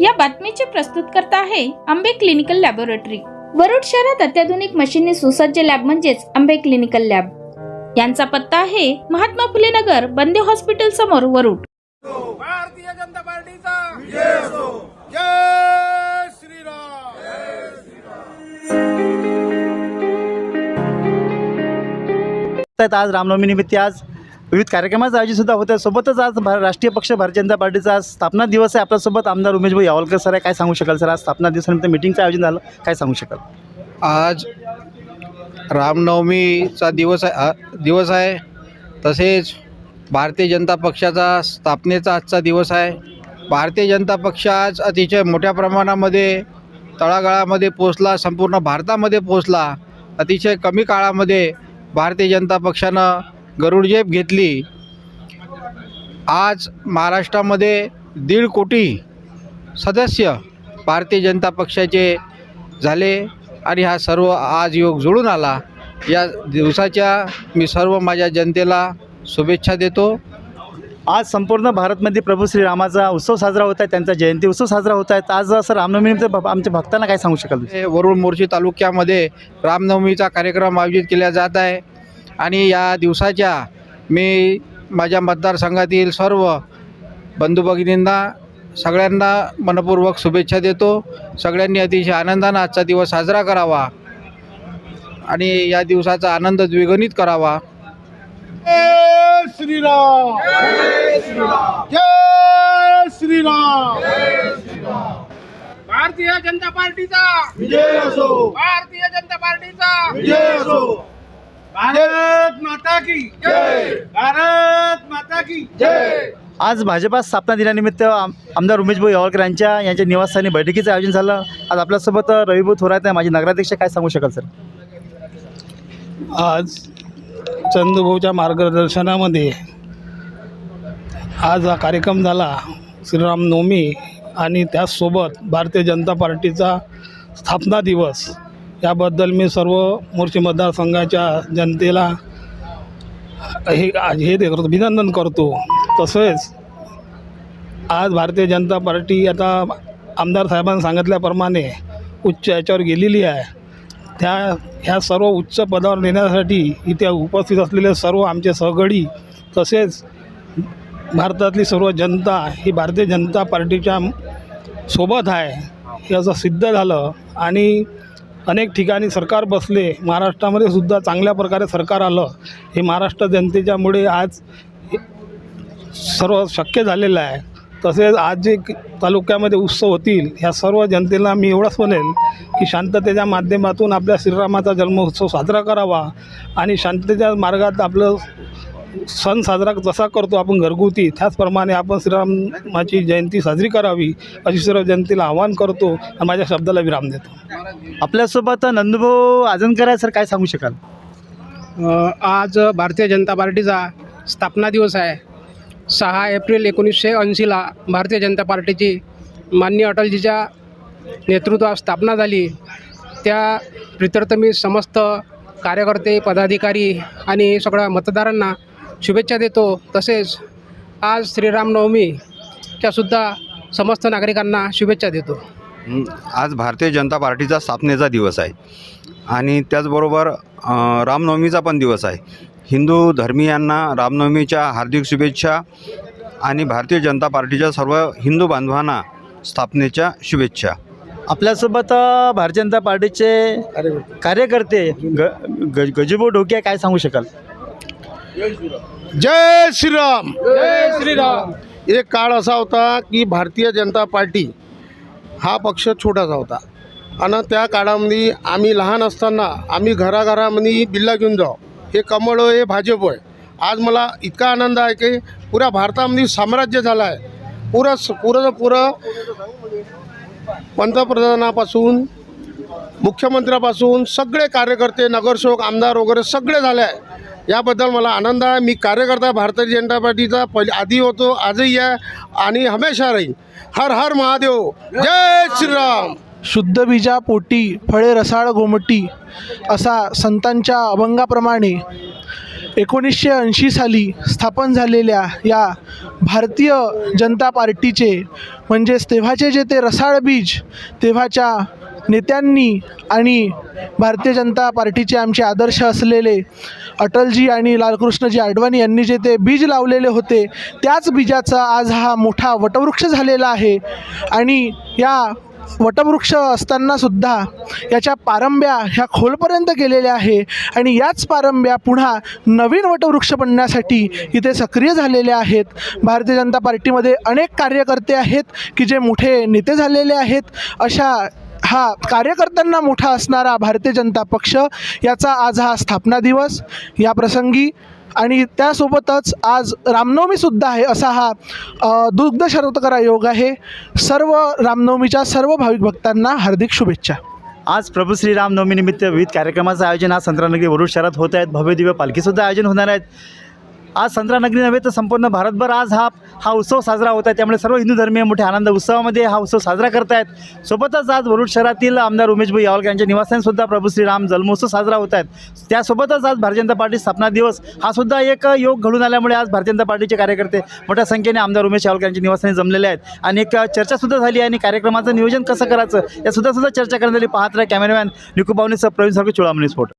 या बातमीचे प्रस्तुतकर्ता आहे आंबे क्लिनिकल लॅबोरेटरी. वरुड शहरात अत्याधुनिक मशीनने सुसज्ज लॅब म्हणजेच आंबे क्लिनिकल लॅब. यांचा पत्ता आहे महात्मा फुले नगर बंदे हॉस्पिटल समोर वरुड. भारतीय जनता पार्टीचा. विजय असो जय श्रीराम. आज रामनवमी निमित्त आज विविध कार्यक्रमाचं आयोजित सुद्धा होत्या सोबतच आज भा राष्ट्रीय पक्ष भारतीय जनता पार्टीचा आज स्थापना दिवस आहे. आपल्यासोबत आमदार उमेशभाई यावलकर सर आहे. काय सांगू शकाल सर? आज स्थापना दिवसानिमित्त मिटिंगचं आयोजन झालं. काय सांगू शकाल? आज रामनवमीचा दिवस आहे दिवस आहे. तसेच भारतीय जनता पक्षाचा स्थापनेचा आजचा दिवस आहे. भारतीय जनता पक्ष आज अतिशय मोठ्या प्रमाणामध्ये तळागाळामध्ये पोचला संपूर्ण भारतामध्ये पोचला अतिशय कमी काळामध्ये भारतीय जनता पक्षानं गरुडजेब घेतली. आज महाराष्ट्रामध्ये दीड कोटी सदस्य भारतीय जनता पक्षाचे झाले आणि हा सर्व आज योग जुळून आला. या दिवसाच्या मी सर्व माझ्या जनतेला शुभेच्छा देतो. आज संपूर्ण भारतमध्ये प्रभू श्रीरामाचा उत्सव साजरा होत आहे त्यांचा जयंती उत्सव साजरा होत आहे. आज असं रामनवमीनिमित्त आमच्या भक्तांना काय सांगू शकाल? हे वरुड मोर्शी तालुक्यामध्ये रामनवमीचा कार्यक्रम आयोजित केला जात आहे. आणि या दिवसाच्या मी माझ्या मतदारसंघातील सर्व बंधू भगिनींना सगळ्यांना मनपूर्वक शुभेच्छा देतो. सगळ्यांनी अतिशय आनंदानं आजचा दिवस साजरा करावा आणि या दिवसाचा आनंद द्विगुणित करावा. जय श्रीराम. जय श्रीराम. भारतीय जनता पार्टीचा. विजय असो. भारतीय जनता पार्टीचा. विजय असो. भारत माता की जय। भारत माता की जय। आज भाजपा स्थापना दिनानिमित्त आम- आमदार उमेशभाई यावलकर यांच्या यांच्या निवासस्थानी बैठकीचं आयोजन झालं. आज आपल्यासोबत रविभाऊ थोरात आहे. माझे नगराध्यक्ष काय सांगू शकाल सर? आज चंदूभाऊच्या मार्गदर्शनामध्ये आज हा कार्यक्रम झाला. श्रीरामनवमी आणि त्याचसोबत भारतीय जनता पार्टीचा स्थापना दिवस. याबद्दल मी सर्व मोर्चे मतदारसंघाच्या जनतेला हे हे करतो अभिनंदन करतो. तसेच आज भारतीय जनता पार्टी आता आमदार साहेबांनी सांगितल्याप्रमाणे उच्च याच्यावर गेलेली आहे. त्या ह्या सर्व उच्च पदावर नेण्यासाठी इथे उपस्थित असलेले सर्व आमचे सहगडी तसेच भारतातली सर्व जनता ही भारतीय जनता पार्टीच्या सोबत आहे हे असं सिद्ध झालं. आणि अनेक ठिकाणी सरकार बसले. महाराष्ट्रामध्ये सुद्धा चांगल्या प्रकारे सरकार आलं. हे महाराष्ट्र जनतेच्यामुळे आज सर्व शक्य झालेलं आहे. तसेच आज जे तालुक्यामध्ये उत्सव होतील ह्या सर्व जनतेला मी एवढंच म्हणेन की शांततेच्या माध्यमातून आपल्या श्रीरामाचा जन्मोत्सव साजरा करावा आणि शांततेच्या मार्गात आपलं सण साजरा जसा करतो आपण घरगुती त्याचप्रमाणे आपण श्रीरामाची जयंती साजरी करावी अशी सर्व जनतेला आवाहन करतो आणि माझ्या शब्दाला विराम देतो. आपल्यासोबत नंदभाऊ आजनकर आहे सर काय सांगू शकाल? आज भारतीय जनता पार्टीचा स्थापना दिवस आहे. सहा एप्रिल एकोणीसशे ऐंशीला भारतीय जनता पार्टीची माननीय अटलजीच्या नेतृत्वात स्थापना झाली. त्या प्रित्यर्थ मी समस्त कार्यकर्ते पदाधिकारी आणि सगळ्या मतदारांना शुभेच्छा देतो. तसेच आज श्रीरामनवमीच्या सुद्धा समस्त नागरिकांना शुभेच्छा देतो. आज भारतीय जनता पार्टीचा स्थापनेचा दिवस आहे. आणि त्याचबरोबर रामनवमीचा पण दिवस आहे. हिंदू धर्मीयांना रामनवमीच्या हार्दिक शुभेच्छा आणि भारतीय जनता पार्टीच्या सर्व हिंदू बांधवांना स्थापनेच्या शुभेच्छा. आपल्यासोबत भारतीय जनता पार्टीचे कार्यकर्ते ग ग गजुभाऊ ढोके काय सांगू शकाल? जय श्रीराम. जय श्रीराम. एक काळ असा होता की भारतीय जनता पार्टी हा पक्ष छोटासा होता. आणि त्या काळामध्ये आम्ही लहान असताना आम्ही घराघरामध्ये बिल्ला घेऊन जाऊ. हे कमळ हे भाजप आहे. आज मला इतका आनंद आहे की पुऱ्या भारतामध्ये साम्राज्य झालं आहे. पुरं पुरं पुरं पंतप्रधानापासून मुख्यमंत्र्यापासून सगळे कार्यकर्ते नगरसेवक आमदार वगैरे सगळे झाले आहे. याबद्दल मला आनंद आहे. मी कार्यकर्ता भारतीय जनता पार्टीचा पहिले आधी होतो आजही आहे आणि हमेशा राहील हर हर महादेव. जय श्रीराम. शुद्ध बीजा पोटी फळे रसाळ गोमटी असा संतांच्या अभंगाप्रमाणे एकोणीसशे ऐंशी साली स्थापन झालेल्या या भारतीय जनता पार्टीचे म्हणजेच तेव्हाचे जे ते रसाळ बीज तेव्हाच्या नेत्यांनी आणि भारतीय जनता पार्टीचे आमचे आदर्श असलेले अटलजी आणि लालकृष्णजी आडवाणी यांनी जे ते बीज लावलेले होते त्याच बीजाचा आज हा मोठा वटवृक्ष झालेला आहे. आणि या वटवृक्ष असताना सुद्धा याच्या पारंब्या ह्या खोलपर्यंत गेलेल्या आहे आणि याच पारंब्या पुन्हा नवीन वटवृक्ष बनण्यासाठी इथे सक्रिय झालेले आहेत. भारतीय जनता पार्टीमध्ये अनेक कार्यकर्ते आहेत की जे मोठे नेते झालेले आहेत. अशा हा कार्यकर्त्यांना मोठा असणारा भारतीय जनता पक्ष याचा आज हा स्थापना दिवस या प्रसंगी. आणि त्यासोबतच आज रामनवमीसुद्धा आहे असा हा दुग्ध शरतकरा योग आहे. सर्व रामनवमीच्या सर्व भाविक भक्तांना हार्दिक शुभेच्छा. आज प्रभू श्री रामनवमीनिमित्त विविध कार्यक्रमाचं आयोजन आज संत्रानगरी वरुड शहरात होत आहेत. भव्य दिव्य पालखीसुद्धा आयोजन होणार आहेत. आज संत्रानगरी नव्हे तर संपूर्ण भारतभर आज हा हा उत्सव साजरा होत आहे. त्यामुळे सर्व हिंदू धर्मीय मोठ्या आनंद उत्सवामध्ये हा उत्सव साजरा करत आहेत सोबतच आज वरुड शहरातील आमदार उमेशभाई यावलकर यांच्या निवासांनीसुद्धा प्रभू श्रीराम जन्मोत्सव साजरा होत आहेत. त्यासोबतच आज भारतीय जनता पार्टी स्थापना दिवस हा सुद्धा एक योग घडून आल्यामुळे आज भारतीय जनता पार्टीचे कार्यकर्ते मोठ्या संख्येने आमदार उमेश यावलकर यांच्या निवासाने जमलेले आहेत. आणि एक चर्चासुद्धा झाली आणि कार्यक्रमाचं नियोजन कसं करायचं यासुद्धा सुद्धा चर्चा करण्यात आली. पाहत राहा कॅमेरामॅन निकू प्रवीण सारखे चुळामणी स्फोट.